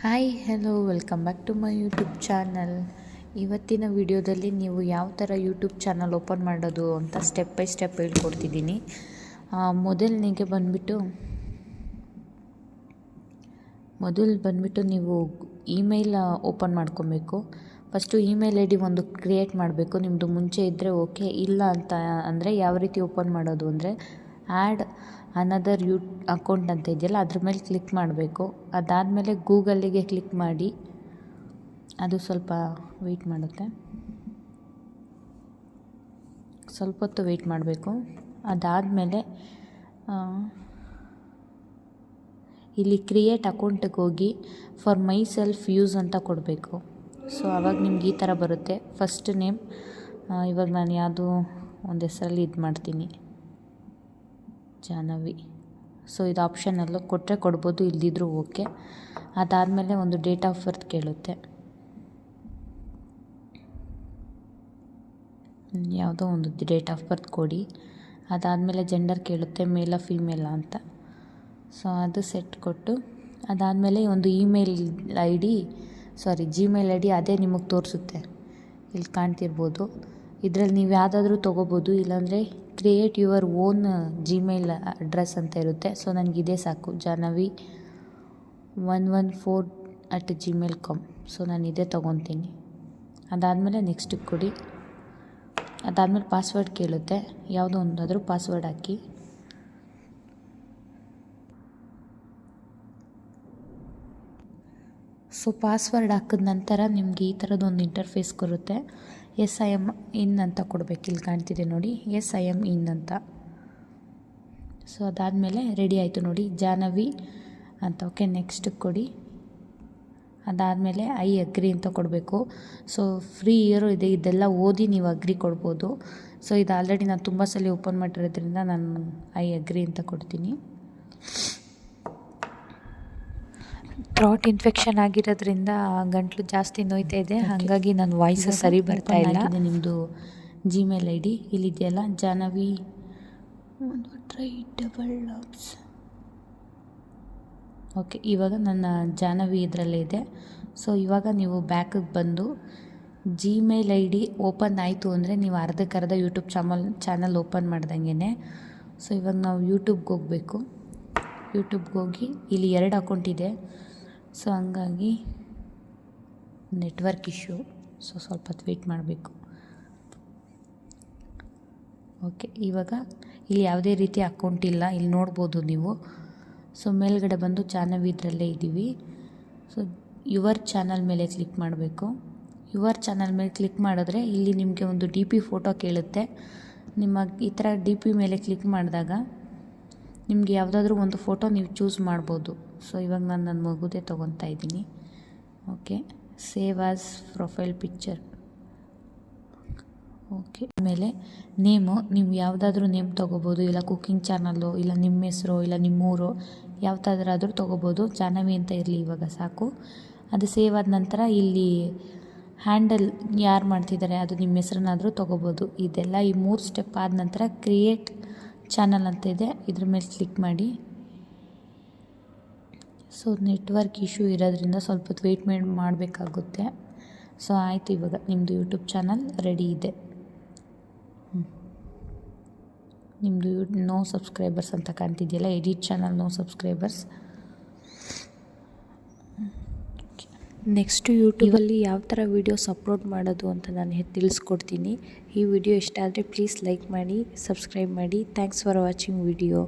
Hi hello welcome back to my YouTube channel ಇವತ್ತಿನ ವಿಡಿಯೋದಲ್ಲಿ ನೀವು ಯಾವ ಥರ ಯೂಟ್ಯೂಬ್ ಚಾನಲ್ ಓಪನ್ ಮಾಡೋದು ಅಂತ ಸ್ಟೆಪ್ ಬೈ ಸ್ಟೆಪ್ ಹೇಳ್ಕೊಡ್ತಿದ್ದೀನಿ. ಮೊದಲನಿಗೆ ಬಂದುಬಿಟ್ಟು, ಮೊದಲು ಬಂದುಬಿಟ್ಟು ನೀವು ಇಮೇಲ್ ಓಪನ್ ಮಾಡ್ಕೊಬೇಕು. ಫಸ್ಟು ಇಮೇಲ್ ಐ ಡಿ ಒಂದು ಕ್ರಿಯೇಟ್ ಮಾಡಬೇಕು. ನಿಮ್ಮದು ಮುಂಚೆ ಇದ್ದರೆ ಓಕೆ ಇಲ್ಲ ಅಂತ ಅಂದರೆ ಯಾವ ರೀತಿ ಓಪನ್ ಮಾಡೋದು ಅಂದರೆ ಆ್ಯಡ್ ಅನದರ್ ಯೂ ಅಕೌಂಟ್ ಅಂತ ಇದೆಯಲ್ಲ, ಅದ್ರ ಮೇಲೆ ಕ್ಲಿಕ್ ಮಾಡಬೇಕು. ಅದಾದಮೇಲೆ ಗೂಗಲಿಗೆ ಕ್ಲಿಕ್ ಮಾಡಿ. ಅದು ಸ್ವಲ್ಪ ವೆಯ್ಟ್ ಮಾಡುತ್ತೆ. ಸ್ವಲ್ಪ ಹೊತ್ತು ವೆಯ್ಟ್ ಮಾಡಬೇಕು. ಅದಾದಮೇಲೆ ಇಲ್ಲಿ ಕ್ರಿಯೇಟ್ ಅಕೌಂಟಿಗೆ ಹೋಗಿ ಫಾರ್ ಮೈ ಸೆಲ್ಫ್ ಯೂಸ್ ಅಂತ ಕೊಡಬೇಕು. ಸೊ ಆವಾಗ ನಿಮ್ಗೆ ಈ ಥರ ಬರುತ್ತೆ. ಫಸ್ಟ್ ನೇಮ್ ಇವಾಗ ನಾನು ಯಾವುದು, ಒಂದು ಹೆಸರಲ್ಲಿ ಇದು ಮಾಡ್ತೀನಿ. ಜಾಹ್ನವಿ ಸೊ ಇದು ಆಪ್ಷನಲ್ಲೂ ಕೊಟ್ಟರೆ ಕೊಡ್ಬೋದು, ಇಲ್ದಿದ್ರೂ ಓಕೆ ಅದಾದಮೇಲೆ ಒಂದು ಡೇಟ್ ಆಫ್ ಬರ್ತ್ ಕೇಳುತ್ತೆ. ಯಾವುದೋ ಒಂದು ಡೇಟ್ ಆಫ್ ಬರ್ತ್ ಕೊಡಿ. ಅದಾದಮೇಲೆ ಜೆಂಡರ್ ಕೇಳುತ್ತೆ ಮೇಲ ಫೀಮೇಲ ಅಂತ. ಸೊ ಅದು ಸೆಟ್ ಕೊಟ್ಟು, ಅದಾದಮೇಲೆ ಒಂದು email I D sorry Gmail I D ಅದೇ ನಿಮಗೆ ತೋರಿಸುತ್ತೆ. ಇಲ್ಲಿ ಕಾಣ್ತಿರ್ಬೋದು. ಇದರಲ್ಲಿ ನೀವು ಯಾವುದಾದ್ರೂ ತೊಗೋಬೋದು, ಇಲ್ಲಾಂದರೆ create your own Gmail address ಅಂತ ಇರುತ್ತೆ. ಸೊ ನನಗೆ ಇದೇ ಸಾಕು. Jahnavi one one four at Gmail com so ನಾನು ಇದೇ ತೊಗೊತೀನಿ. ಅದಾದಮೇಲೆ ನೆಕ್ಸ್ಟಿಗೆ ಕೊಡಿ. ಅದಾದಮೇಲೆ ಪಾಸ್ವರ್ಡ್ ಕೇಳುತ್ತೆ. ಯಾವುದೋ ಒಂದಾದರೂ ಪಾಸ್ವರ್ಡ್ ಹಾಕಿ. ಸೊ ಪಾಸ್ವರ್ಡ್ ಹಾಕಿದ ನಂತರ ನಿಮಗೆ ಈ ಥರದೊಂದು ಇಂಟರ್ಫೇಸ್ ಬರುತ್ತೆ ಎಸ್ ಐ ಎಂ ಇನ್ ಅಂತ ಕೊಡಬೇಕು, ಇಲ್ಲಿ ಕಾಣ್ತಿದೆ ನೋಡಿ. ಎಸ್ ಐ ಎಂ ಇನ್ ಅಂತ. ಸೊ ಅದಾದಮೇಲೆ ರೆಡಿ ಆಯಿತು ನೋಡಿ. ಜಾಹ್ನವಿ ಅಂತ ಓಕೆ ನೆಕ್ಸ್ಟ್ ಕೊಡಿ. ಅದಾದಮೇಲೆ ಐ ಅಗ್ರಿ ಅಂತ ಕೊಡಬೇಕು. ಸೊ ಫ್ರೀ ಇಯರು ಇದೆ, ಇದೆಲ್ಲ ಓದಿ ನೀವು ಅಗ್ರಿ ಕೊಡ್ಬೋದು. ಸೊ ಇದು ಆಲ್ರೆಡಿ ನಾನು ತುಂಬ ಸಲ ಓಪನ್ ಮಾಡಿರೋದ್ರಿಂದ ನಾನು ಐ ಅಗ್ರಿ ಅಂತ ಕೊಡ್ತೀನಿ. ಥ್ರಾಟ್ ಇನ್ಫೆಕ್ಷನ್ ಆಗಿರೋದ್ರಿಂದ ಗಂಟ್ಲು ಜಾಸ್ತಿ ನೋಯ್ತಾ ಇದೆ. ಹಾಗಾಗಿ ನನ್ನ ವಾಯ್ಸ್ ಸರಿ ಬರ್ತಾ ಇಲ್ಲ. ನಿಮ್ಮದು ಜಿಮೇಲ್ ಐ ಡಿ ಇಲ್ಲಿದೆಯಲ್ಲ? ಜಾನವಿ ಒಂದು ಟ್ರೈ ಡಬಲ್ ಲಾಬ್ಸ್ ಓಕೆ ಇವಾಗ ನನ್ನ ಜಾನವಿ ಇದರಲ್ಲೇ ಇದೆ. ಸೊ ಇವಾಗ ನೀವು ಬ್ಯಾಕಿಗೆ ಬಂದು ಜಿಮೇಲ್ ಐ ಡಿ ಓಪನ್ ಆಯಿತು ಅಂದರೆ ನೀವು ಅರ್ಧಕ್ಕರ್ಧ ಯೂಟ್ಯೂಬ್ ಚಾನಲ್ ಚಾನಲ್ ಓಪನ್ ಮಾಡ್ದಂಗೆ ಸೊ ಇವಾಗ ನಾವು ಯೂಟ್ಯೂಬ್ಗೆ ಹೋಗಬೇಕು. ಯೂಟ್ಯೂಬ್ಗೆ ಹೋಗಿ ಇಲ್ಲಿ ಎರಡು ಅಕೌಂಟ್ ಇದೆ. ಸೊ ಹಂಗಾಗಿ ನೆಟ್ವರ್ಕ್ ಇಶ್ಯೂ ಸೊ ಸ್ವಲ್ಪ ವೆಯ್ಟ್ ಮಾಡಬೇಕು. ಓಕೆ ಇವಾಗ ಇಲ್ಲಿ ಯಾವುದೇ ರೀತಿ ಅಕೌಂಟ್ ಇಲ್ಲ. ಇಲ್ಲಿ ನೋಡ್ಬೋದು ನೀವು. ಸೊ ಮೇಲ್ಗಡೆ ಬಂದು ಚಾನಲ್ ಇದರಲ್ಲೇ ಇದ್ದೀವಿ. ಸೊ ಯುವರ್ ಚಾನಲ್ ಮೇಲೆ ಕ್ಲಿಕ್ ಮಾಡಬೇಕು. ಯುವರ್ ಚಾನಲ್ ಮೇಲೆ ಕ್ಲಿಕ್ ಮಾಡಿದ್ರೆ ಇಲ್ಲಿ ನಿಮಗೆ ಒಂದು ಡಿ ಪಿ ಫೋಟೋ ಕೇಳುತ್ತೆ. ನಿಮ್ಮ ಈ ಥರ ಡಿ ಪಿ ಮೇಲೆ ಕ್ಲಿಕ್ ಮಾಡಿದಾಗ ನಿಮಗೆ ಯಾವುದಾದ್ರೂ ಒಂದು ಫೋಟೋ ನೀವು ಚೂಸ್ ಮಾಡ್ಬೋದು. ಸೊ ಇವಾಗ ನಾನು ನನ್ನ ಮಗುದೇ ತೊಗೊತಾ ಇದ್ದೀನಿ. Okay save as profile picture okay ಆಮೇಲೆ ನೇಮು ನೀವು ಯಾವುದಾದ್ರೂ ನೇಮ್ ತೊಗೋಬೋದು. ಇಲ್ಲ ಕುಕ್ಕಿಂಗ್ ಚಾನಲ್ಲು ಇಲ್ಲ ನಿಮ್ಮ ಹೆಸರು, ಇಲ್ಲ ನಿಮ್ಮೂರು ಯಾವುದಾದ್ರಾದ್ರೂ ತೊಗೋಬೋದು. ಜಾಹ್ನವಿ ಅಂತ ಇರಲಿ ಇವಾಗ, ಸಾಕು. ಅದು ಸೇವ್ ಆದ ನಂತರ ಇಲ್ಲಿ ಹ್ಯಾಂಡಲ್ ಯಾರು ಮಾಡ್ತಿದ್ದಾರೆ, ಅದು ನಿಮ್ಮ ಹೆಸ್ರನ್ನಾದರೂ ತೊಗೋಬೋದು. ಇದೆಲ್ಲ ಈ ಮೂರು ಸ್ಟೆಪ್ ಆದ ನಂತರ ಕ್ರಿಯೇಟ್ ಚಾನಲ್ ಅಂತ ಇದೆ. ಇದ್ರ ಮೇಲೆ ಕ್ಲಿಕ್ ಮಾಡಿ. ಸೊ ನೆಟ್ವರ್ಕ್ ಇಶ್ಯೂ ಇರೋದ್ರಿಂದ ಸ್ವಲ್ಪ ಹೊತ್ತು ವೆಯ್ಟ್ ಮಾಡಿ ಮಾಡಬೇಕಾಗುತ್ತೆ. ಸೊ ಆಯಿತು ಇವಾಗ ನಿಮ್ಮದು ಯೂಟ್ಯೂಬ್ ಚಾನಲ್ ರೆಡಿ ಇದೆ. ನಿಮ್ಮದು ಯೂ ನೋ ಸಬ್ಸ್ಕ್ರೈಬರ್ಸ್ ಅಂತ ಕಾಣ್ತಿದೆಯಲ್ಲ edit channel no subscribers next ಯೂಟ್ಯೂಬಲ್ಲಿ ಯಾವ ಥರ ವೀಡಿಯೋಸ್ ಅಪ್ಲೋಡ್ ಮಾಡೋದು ಅಂತ ನಾನು ತಿಳಿಸ್ಕೊಡ್ತೀನಿ. ಈ ವಿಡಿಯೋ ಇಷ್ಟ ಆದರೆ ಪ್ಲೀಸ್ ಲೈಕ್ ಮಾಡಿ ಸಬ್ಸ್ಕ್ರೈಬ್ ಮಾಡಿ. Thanks for watching video